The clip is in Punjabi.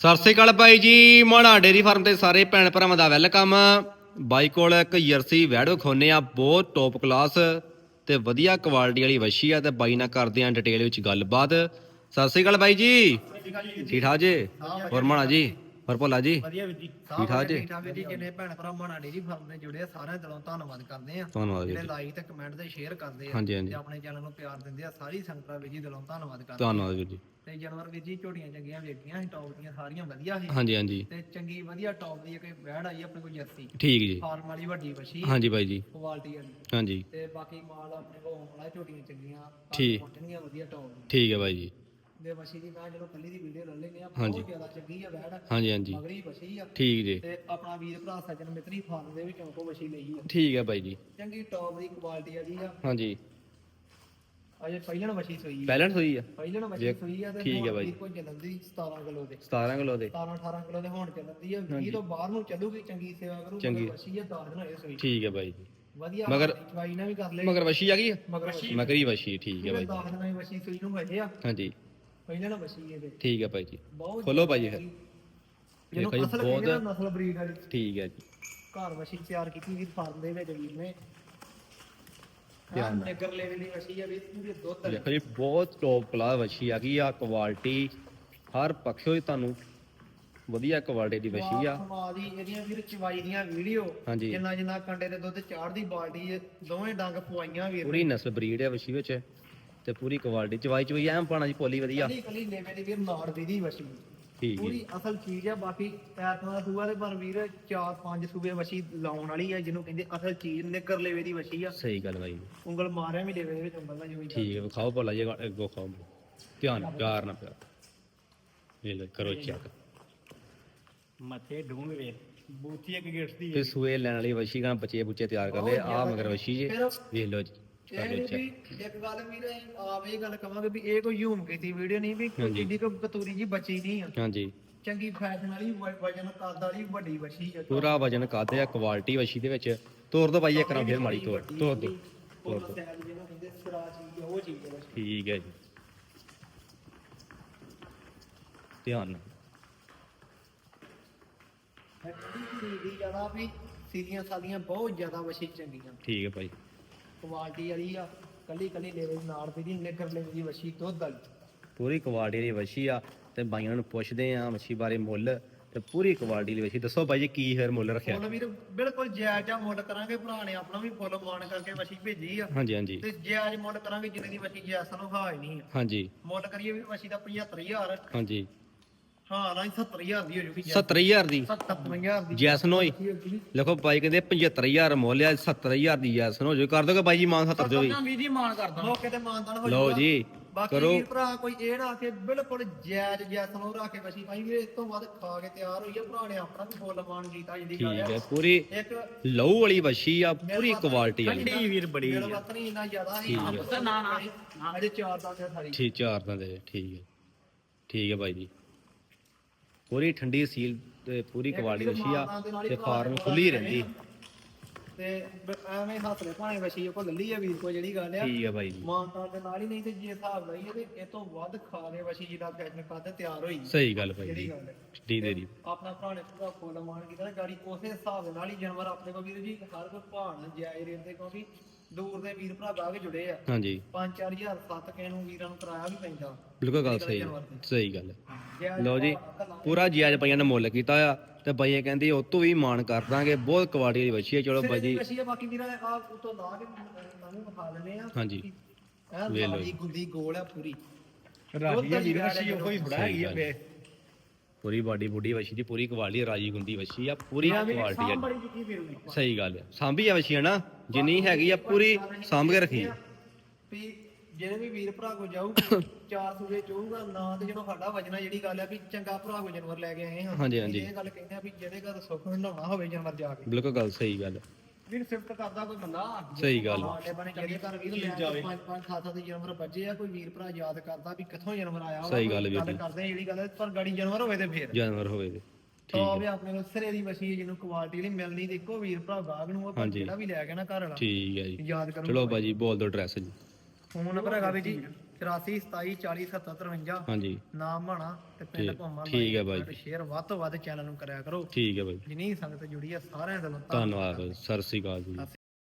ਸਤਿ ਸ੍ਰੀ ਅਕਾਲ ਬਾਈ ਜੀ ਮਾਣਾ ਡੇਰੀ ਫਾਰਮ ਤੇ ਸਾਰੇ ਭੈਣ ਭਰਾਵਾਂ ਦਾ ਵੈਲਕਮ। ਬਾਈ ਕੋਲ ਇੱਕ ਜਰਸੀ ਵੈੜ ਖੋਨੇ ਆ ਬਹੁਤ ਟੌਪ ਕਲਾਸ ਤੇ ਵਧੀਆ ਕੁਆਲਿਟੀ ਵਾਲੀ ਵਸ਼ੀ ਆ ਤੇ ਬਾਈ ਨਾਲ ਕਰਦੇ ਆ ਡਿਟੇਲ ਵਿੱਚ ਗੱਲਬਾਤ। ਸਤਿ ਸ੍ਰੀ ਅਕਾਲ ਬਾਈ ਜੀ। ਠੀਕ ਠਾਕ ਜੀ? ਹੋਰ ਮਾਣਾ ਜੀ? ਹੋਰ ਭੋਲਾ ਜੀ? ਵਧੀਆ ਵੀਰ ਜੀ ਠੀਕ ਠਾਕ ਜੀ? ਠੀਕ ਠਾਕ ਜੀ। ਜਿੰਨੇ ਭੈਣ ਭਰਾ ਮਾਣਾ ਡੇਰੀ ਫਾਰਮ ਦੇ ਜੁੜੇ ਆ ਸਾਰਿਆਂ ਦਿਲੋਂ ਧੰਨਵਾਦ ਕਰਦੇ ਆ। ਧੰਨਵਾਦ ਜਿਹੜੇ ਜੀ। ਲਾਈਕ ਤੇ ਕਮੈਂਟ ਤੇ ਸ਼ੇਅਰ ਕਰਦੇ ਆ ਹਾਂਜੀ ਹਾਂਜੀ। ਤੇ ਆਪਣੇ ਚੈਨਲ ਨੂੰ ਪਿਆਰ ਦਿੰਦੇ ਆ ਸਾਰੀ ਸੰਗਤਾਂ ਵੀਰ ਜੀ ਦਿਲੋਂ ਧੰਨਵਾਦ ਕਰਦੇ ਆ। ਧੰਨਵਾਦ ਵੀਰ ਜੀ। ਤੇ ਜਾਨਵਰ ਵੀਰ ਜੀ ਝੋਟੀਆਂ ਚੰਗੀਆਂ ਵੇਖੀਆਂ ਸੀ ਟੌਪ ਦੀਆਂ ਸਾਰੀਆਂ ਵਧੀਆ ਸੀ। ਹਾਂਜੀ ਹਾਂਜੀ। ਤੇ ਚੰਗੀ ਵਧੀਆ ਟੌਪ ਦੀ ਕੋਈ ਵੈੜ ਆਈ ਆਪਣੇ ਕੋਲ ਜਰਸੀ। ਠੀਕ ਜੀ। ਫਾਰਮ ਵਾਲੀ ਵੱਡੀ ਵਛੀ। ਹਾਂਜੀ ਬਾਈ ਜੀ। ਕੁਆਲਿਟੀ ਵਾਲੀ। ਹਾਂਜੀ। ਤੇ ਬਾਕੀ ਮਾਲ ਆਪਣੇ ਕੋਲ ਹੋਣ ਝੋਟੀਆਂ ਚੰਗੀਆਂ ਠੀਕ। ਵਧੀਆ ਟੌਪ ਦੀ। ਠੀਕ ਹੈ ਬਾਈ ਜੀ। ਦੇ ਵਛੀ ਦੀ ਮੈਂ ਜਦੋਂ ਕੱਲੀ ਦੀ ਵੀਡੀਓ ਲੈ ਲੈਨੇ ਆ ਹਾਂਜੀ। ਬਹੁਤ ਜ਼ਿਆਦਾ ਚੰਗੀ ਆ ਵੈੜ ਹਾਂਜੀ ਹਾਂਜੀ। ਮਗਰੀ ਵਛੀ ਆ। ਠੀਕ ਜੀ। ਤੇ ਆਪਣਾ ਵੀਰ ਭਰਾ ਸੱਜਣ ਮਿੱਤਰੀ ਫਾਰਮ ਦੇ ਵਿੱਚੋਂ ਕੋ ਵਛੀ ਲਈ ਆ। ਠੀਕ ਹੈ ਬਾਈ ਜੀ। ਚੰਗੀ ਟੌਪ ਦੀ ਕੁਆਲਿਟੀ ਆ ਜੀ ਆ। ਹਾਂਜੀ। ਅਜੇ ਪਹਿਲਣ ਵਛੀ ਸੋਈ ਆ। ਬੈਲੈਂਸ ਹੋਈ ਆ? ਪਹਿਲਣ ਵੇਖ, ਸੋਈ ਆ ਤੇ ਠੀਕ ਆ ਬਾਈ। ਵੀਰ ਕੋਲ ਚੱਲਣ ਦੀ 17 ਕਿਲੋ ਦੇ। 17 ਕਿਲੋ ਦੇ। 17 18 ਕਿਲੋ ਦੇ ਹੁਣ ਚੱਲਣ ਦੀ ਆ 20 ਤੋਂ ਬਾਹਰ ਨੂੰ ਚੱਲੂਗੀ ਚੰਗੀ ਸੇਵਾ ਕਰੂ ਚੰਗੀ। ਵਛੀ ਆ 10 ਦਿਨ ਹੋਏ ਸੋਈ। ਠੀਕ ਹੈ ਬਾਈ ਜੀ। ਵਧੀਆ ਮਗਰ- ਚਵਾਈ ਨਾ ਵੀ ਕਰ ਲੈ ਮਗਰ ਵਸ਼ੀ ਆ ਗਈ ਆ? ਮਗਰ ਵਛੀ। ਮਗਰੀ ਵਸ਼ੀ ਠੀਕ ਹੈ ਬਾਈ 10 ਦਿਨਾਂ ਦੀ ਵਛੀ ਸੋਈ ਨੂੰ ਹੋਏ ਆ। ਹਾਂਜੀ। ਵਛੀ ਇਹਦੇ। ਠੀਕ ਹੈ ਬਾਈ ਜੀ। ਬਹੁਤ ਖੋਲੋ ਭਾਈ ਫਿਰ ਦੇਖੋ ਜੀ, ਅਸਲ ਬਹੁਤ- ਕਹਿੰਦੇ ਨਾ ਨਸਲ ਬਰੀਡ ਵਾਲੀ ਠੀਕ ਹੈ ਜੀ। ਘਰ ਵਛੀ ਤਿਆਰ ਕੀਤੀ ਵੀਰ ਫਾਰਮ ਦੇ ਵਿੱਚ ਵੀਰ ਨੇ। ਧਿਆਨ ਹਾਂ ਨਗਰ ਲੈਵਲ ਦੀ ਵਛੀ ਆ ਵੀਰ ਪੂਰੀ ਦੁੱਧ ਵਾਲੀ। ਦੇਖੋ ਜੀ ਬਹੁਤ ਟੌਪ ਕਲਾਸ ਵਸ਼ੀ ਆ ਗਈ ਆ ਕੁਆਲਿਟੀ ਹਰ ਪੱਖੋਂ ਹੀ ਤੁਹਾਨੂੰ ਵਧੀਆ ਕੁਆਲਿਟੀ ਦੀ ਵਸ਼ੀ ਆ। ਸਮਾ ਦੀ ਇਹਦੀਆਂ ਵੀਰ ਚਵਾਈ ਦੀਆਂ ਵੀਡੀਓ। ਹਾਂਜੀ। ਜਿੰਨਾ ਜਿੰਨਾ ਕੰਡੇ ਦੇ ਦੁੱਧ ਚਾੜਦੀ ਬਾਲਟੀ ਦੋਵੇਂ ਡੰਗ ਪਵਾਈਆਂ ਵੀਰ ਪੂਰੀ ਨਸਲ ਬਰੀਡ ਹੈ ਵਸ਼ੀ ਵਿੱਚ। ਤੇ ਪੂਰੀ ਕੁਆਲਿਟੀ ਚਵਾਈ ਚਵਾਈ ਐਂ ਪਾਣਾ ਜੀ ਪੋਲੀ ਵਧੀਆ। ਕਲੀ ਕਲੀ ਲੇਵੇ ਦੀ ਵੀਰ ਨਾੜ ਦੀ ਦੀ ਵਛੀ ਠੀਕ ਹੈ ਪੂਰੀ ਅਸਲ ਚੀਜ਼ ਆ ਬਾਕੀ ਐਤਵਾਰ ਦਾ ਸੂਆ ਦੇ ਪਰ ਵੀਰ ਚਾਰ ਪੰਜ ਸੂਬੇ ਵਛੀ ਲਾਉਣ ਵਾਲੀ ਆ ਜਿਹਨੂੰ ਕਹਿੰਦੇ ਅਸਲ ਚੀਜ਼ ਨਿੱਕਰ ਲੇਵੇ ਦੀ ਵਛੀ ਆ। ਸਹੀ ਗੱਲ ਬਾਈ। ਉਂਗਲ ਮਾਰਿਆ ਵੀ ਲੇਵੇ ਦੇ ਵਿੱਚ ਉਂਗਲ ਦਾ ਜਿਵੇਂ ਠੀਕ ਹੈ ਵਿਖਾਓ ਭੋਲਾ ਜੀ ਅੱਗੋਂ ਖਾਓ ਧਿਆਨ ਨਾਲ, ਪਿਆਰ ਨਾ ਪਿਆਰ। ਇਹ ਲੈ ਕਰੋ ਚੈੱਕ ਮੱਥੇ ਡੂੰਘ ਵੇ ਬੂਥੀ ਇੱਕ ਗੇਟਸ ਦੀ ਤੇ ਸੂਏ ਲੈਣ ਵਾਲੀ ਵਸ਼ੀ ਗਾਂ ਬੱਚੇ ਬੁੱਚੇ ਤਿਆਰ ਕਰਦੇ ਆ ਮਗਰ ਵਸ਼ੀ ਜੇ। ਵੇਖ ਲਓ ਜੀ। ਕਰ ਇਹ ਲਓ ਨੀ ਚੈੱਕ ਵੀ ਇੱਕ ਗੱਲ ਵੀਰ ਆਪ ਇਹ ਗੱਲ ਕਵਾਂਗੇ ਵੀ ਇਹ ਕੋਈ ਝੂਮ ਕੀਤੀ ਵੀਡੀਓ ਨਹੀਂ ਵੀ ਕੋਈ ਹਾਂਜੀ। ਜਿੱਡੀ ਕੋ ਕਤੂਰੀ ਜੀ ਬੱਚੀ ਨਹੀਂ ਆ। ਹਾਂਜੀ। ਚੰਗੀ ਫੈਸ਼ਨ ਵਾਲੀ ਵ- ਵਜਨ ਕੱਦ ਵਾਲੀ ਵੱਡੀ ਵਛੀ ਆ। ਪੂਰਾ ਵਜਨ ਕਾਦੇ ਆ ਕੁਆਲਿਟੀ ਵਸ਼ੀ ਦੇ ਵਿੱਚ। ਤੋੜ ਦੋ ਬਾਈ ਇੱਕ ਵਾਰ ਫੇਰ ਮਾੜੀ ਤੋੜ ਤੋੜ ਦੋ। ਉਹ ਸਟਾਈਲ ਜਿਹਨੂੰ ਕਹਿੰਦੇ ਸਿਰਾ ਚੀਜ਼ ਆ ਉਹ ਚੀਜ਼ ਆ ਵਛੀ। ਠੀਕ ਹੈ ਜੀ। ਧਿਆਨ ਨਾਲ। ਠੰਡੀ ਦੀ ਜ਼ਿਆਦਾ ਵੀ ਸੀਰੀਆਂ ਸਾਦੀਆਂ ਬਹੁਤ ਜ਼ਿਆਦਾ ਵਛੀ ਚੰਗੀਆਂ। ਠੀਕ ਹੈ ਭਾਈ। ਕੁਆਲਿਟੀ ਵਾਲੀ ਆ ਕੱਲੀ ਕੱਲੀ ਲੈਵੇ ਨਾਲ ਦੀ ਦੀ ਨਿਗਰ ਲੈਵੇ ਦੀ ਵਛੀ ਦੁੱਧ ਵਾਲੀ। ਪੂਰੀ ਕੁਆਲਿਟੀ ਦੀ ਵਸ਼ੀ ਆ ਤੇ ਬਾਈਆਂ ਨੂੰ ਪੁੱਛਦੇ ਆ ਮੱਛੀ ਬਾਰੇ ਮੁੱਲ ਤੇ ਪੂਰੀ ਕੁਆਲਿਟੀ ਦੀ ਵਸ਼ੀ ਦੱਸੋ ਬਾਈ ਜੀ ਕੀ ਫਿਰ ਮੁੱਲ ਰੱਖਿਆ? ਮੁੱਲ ਵੀਰ ਬਿਲਕੁਲ ਜਾਇਜ਼ ਆ ਮੁੱਲ ਕਰਾਂਗੇ ਭਰਾ ਨੇ ਆਪਣਾ ਵੀ ਫੁੱਲ ਮਾਨ ਕਰਕੇ ਵਛੀ ਭੇਜੀ ਆ। ਹਾਂਜੀ ਹਾਂਜੀ। ਤੇ ਜਾਇਜ਼ ਮੁੱਲ ਕਰਾਂਗੇ ਜਿੰਨੇ ਦੀ ਵਛੀ ਜਾਇਜ਼ ਸਾਨੂੰ ਹਾਈ ਨਹੀਂ ਆ। ਹਾਂਜੀ। ਮੁੱਲ ਕਰੀਏ ਵੀ ਵਛੀ ਦਾ 75000 ਹਾਂਜੀ। ਹਾਂ ਨਾ 70000 ਦੀ ਹੋ ਜੂਗੀ 70000 ਦੀ? 77000 ਦੀ। ਜੈਸਨ ਹੋਈ ਲਿਖੋ ਬਾਈ ਕਹਿੰਦੇ 75000 ਮੁੱਲ ਆ 70000 ਦੀ ਜੈਸਨ ਹੋ ਜੋ। ਕਰ ਦੋਗੇ ਬਾਈ ਜੀ ਮਾਨ 70 ਜੋ ਵੀ? ਵੀ ਜੀ ਮਾਨ ਕਰਦਾ ਮੌਕੇ ਤੇ ਮਾਨਦਾਨ ਹੋ ਲਓ। ਜੀ ਬਾਕੀ ਕਰੋ। ਵੀਰ ਭਰਾ ਕੋਈ ਇਹ ਨਾ ਕਿ ਬਿਲਕੁਲ ਜਾਇਜ਼ ਜੈਸਨ ਉਹ ਰੱਖ ਕੇ ਵਛੀ ਪਾਈ ਵੀ ਇਸ ਤੋਂ ਵੱਧ ਖਾ ਕੇ ਤਿਆਰ ਹੋਈ ਆ। ਭਰਾ ਨੇ ਆਪਣਾ ਵੀ ਫੁੱਲ ਮਾਨ ਕੀਤਾ ਜਿੰਦੀ ਗੱਲ ਠੀਕ ਆ ਹੈ ਪੂਰੀ ਇੱਕ ਲਹੂ ਵਾਲੀ ਵਸ਼ੀ ਆ ਪੂਰੀ ਕੁਆਲਿਟੀ ਵਾਲੀ। ਠੰਡੀ ਵੀਰ ਬੜੀ ਮੇਰਾ ਨਹੀਂ ਇੰਨਾ ਜ਼ਿਆਦਾ ਸੀ ਠੀਕ ਹੈ। ਨਾ ਨਾ ਅਜੇ ਚਾਰ ਦਾ ਤੇ ਸਾਰੀ। ਠੀਕ ਚਾਰ ਦਾ ਦੇ ਠੀਕ ਹੈ ਠੀਕ ਹੈ ਬਾਈ ਜੀ। ਪੂਰੀ ਠੰਡੀ ਸੀਲ ਤੇ ਪੂਰੀ ਕੁਆਲਿਟੀ ਵਸ਼ੀ ਆ ਤੇ ਫਾਰਮ ਖੁੱਲੀ ਰਹਿੰਦੀ। ਤੇ ਬ- ਐਵੇਂ ਹੱਥ ਦੇ ਭਾਣੇ ਵਛੀ ਕੋ ਲੱਲੀ ਆ ਵੀਰ ਕੋ ਜਿਹੜੀ ਗੱਲ ਆ। ਠੀਕ ਹੈ ਬਾਈ ਜੀ। ਮਾਨਤਾ ਦੇ ਨਾਲ ਹੀ ਨਹੀਂ ਤੇ ਜੇ ਹਿਸਾਬ ਲਾਈਏ ਤੇ ਇਹ ਤੋਂ ਵੱਧ ਖਾ ਕੇ ਵਛੀ ਜਿਹੜਾ ਫੈਸ਼ਨ ਕਰਦੇ ਤਿਆਰ ਹੋਈ। ਸਹੀ ਗੱਲ ਬਾਈ ਜਿਹੜੀ ਜੀ। ਗੱਲ ਹੈ ਡੀ ਦੇ ਦੀ। ਆਪਣਾ ਭਰਾ ਨੇ ਪੂਰਾ ਫੁੱਲ ਮਾਨ ਕੀਤਾ ਤੇ ਗਾੜੀ ਉਸੇ ਹਿਸਾਬ ਦੇ ਨਾਲ ਹੀ ਜਾਨਵਰ ਆਪਣੇ ਕੋਲ ਵੀਰ ਜੀ ਹਰ ਕੋਈ ਭਾਣ ਜਾਇ ਰੇਟ ਤੇ ਕਿਉਂਕਿ ਦੂਰ ਦੇ ਵੀਰ ਭਰਾ ਜੁੜੇ ਆ। ਹਾਂਜੀ। 5-4000 ਸੱਤ ਕੇ ਨੂੰ ਵੀਰਾਂ ਨੂੰ ਕਿਰਾਇਆ ਵੀ ਪੈਂਦਾ। ਬਿਲਕੁਲ ਗੱਲ ਸਹੀ ਗੱਲ ਹੈ। ਜਾਇਜ਼ ਲਓ ਜੀ ਭਾਅ ਪੂਰਾ ਜਾਇਜ਼ ਪਈਆਂ ਨੇ ਮੁੱਲ ਕੀਤਾ ਆ। ਤੇ ਬਾਈਏ ਕਹਿੰਦੇ ਉਹ ਤੋਂ ਵੀ ਮਾਣ ਕਰ ਦਾਂਗੇ ਬਹੁਤ ਕੁਆਲਿਟੀ ਦੀ ਵਸ਼ੀ ਹੈ ਚਲੋ ਬਾਈ ਜੀ। ਵਛੀ ਆ ਬਾਕੀ ਵੀਰਾਂ ਆ ਉਤੋਂ ਲਾ ਕੇ ਤੁਹਾਨੂੰ ਵਿਖਾ ਲੈਣੇ ਆ। ਹਾਂਜੀ। ਇਹ ਵੇਖ ਲਓ ਲਾਲੀ ਗੁੱਦੀ ਗੋਲ ਆ ਪੂਰੀ। ਰਾਜੀ ਵੀਰ ਵਸ਼ੀ ਉਹ ਕੋਈ ਥੋੜਾ ਹੈਗੀ ਆ ਸਹੀ ਗੱਲ। ਵੇ ਪੂਰੀ ਬਾਡੀ ਬੁੱਢੀ ਵਸ਼ੀ ਦੀ ਪੂਰੀ ਕੁਆਲਿਟੀ ਰਾਜੀ ਗੁੰਦੀ ਵਸ਼ੀ ਆ ਪੂਰੀ ਕੁਆਲਿਟੀ ਆ। ਸਹੀ ਗੱਲ ਆ। ਸਾਂਭੀ ਆ ਵਸ਼ੀ ਆ ਨਾ? ਜਿੰਨੀ ਹੈਗੀ ਆ ਪੂਰੀ ਸਾਂਭ ਕੇ ਰੱਖੀ ਆ। ਵੀ ਜਿਹੜੇ ਵੀ ਵੀਰ ਭਰਾ ਕੋ ਜਾਊ ਚਾਰ ਸੂਰੇ ਚੋਊਗਾ ਨਾ ਤੇ ਜਦੋਂ ਸਾਡਾ ਵਜਣਾ ਜਿਹੜੀ ਗੱਲ ਆ ਵੀ ਚੰਗਾ ਭਰਾ ਕੋ ਜਾਨਵਰ ਲੈ ਕੇ ਆਏ ਹਾਂ ਹਾਂਜੀ, ਹਾਂਜੀ। ਇਹ ਗੱਲ ਕਹਿੰਦੇ ਆ ਵੀ ਜਿਹੜੇ ਘਰ ਸੁੱਖ ਹੰਡਾਉਣਾ ਹੋਵੇ ਜਾਨਵਰ ਜਾ ਕੇ। ਬਿਲਕੁਲ ਗੱਲ ਸਹੀ ਗੱਲ। ਵੀਰ ਸਿਫਤ ਕਰਦਾ ਕੋਈ ਬੰਦਾ। ਸਹੀ ਗੱਲ। ਸਾਡੇ ਬਣੇ ਜਿਹੜੇ ਘਰ ਵੀਰ ਲੈ ਕੇ ਪੰਜ ਪੰਜ ਖਾਤਾ ਦੇ ਜਾਨਵਰ ਬੱਜੇ ਆ ਕੋਈ ਵੀਰ ਭਰਾ ਯਾਦ ਕਰਦਾ ਵੀ ਕਿੱਥੋਂ ਜਾਨਵਰ ਆਇਆ ਵਾ, ਸਹੀ ਗੱਲ ਵੀਰ ਜੀ। ਕਰਦੇ ਆ ਜਿਹੜੀ ਗੱਲ ਆ, ਪਰ ਗਾੜੀ ਜਾਨਵਰ ਹੋਵੇ ਤੇ ਫੇਰ। ਜਾਨਵਰ ਹੋਵੇ ਤੇ ਤਾਂ ਵੀ ਆਪਣੇ ਕੋਲ ਸਿਰੇ ਦੀ ਵਸੀ ਜਿਹਨੂੰ ਕੁਆਲਿਟੀ ਨਹੀਂ ਮਿਲਣੀ ਇੱਕੋ ਵੀਰ ਭਰਾ ਗਾਹਕ ਨੂੰ ਉਹ ਪਰ ਹਾਂਜੀ। ਜਿਹੜਾ ਵੀ ਲੈ ਗਿਆ ਨਾ ਘਰ ਵਾਲਾ ਠੀਕ ਹੈ ਜੀ। ਯਾਦ ਕਰੋ ਚਲੋ ਬਾਈ। ਜੀ ਬੋਲ ਦੋ ਐਡਰੈਸ ਜੀ। ਫੋਨ ਨੰਬਰ ਹੈਗਾ ਵੀ ਜੀ 84 27 40 70 53 ਹਾਂਜੀ। ਨਾਮ ਭਾਣਾ ਤੇ ਪਿੰਡ ਭੰਮਾ ਠੀਕ ਹੈ ਬਾਈ। ਸ਼ੇਅਰ ਵੱਧ ਤੋਂ ਵੱਧ ਚੈਨਲ ਨੂੰ ਕਰਿਆ ਕਰੋ। ਠੀਕ ਹੈ ਬਾਈ ਜਿਨੀ ਸੰਗਤ ਜੁੜੀ ਆ ਸਾਰਿਆਂ ਦਾ ਧੰਨਵਾਦ ਸਤਿ ਸ੍ਰੀ ਅਕਾਲ ਜੀ।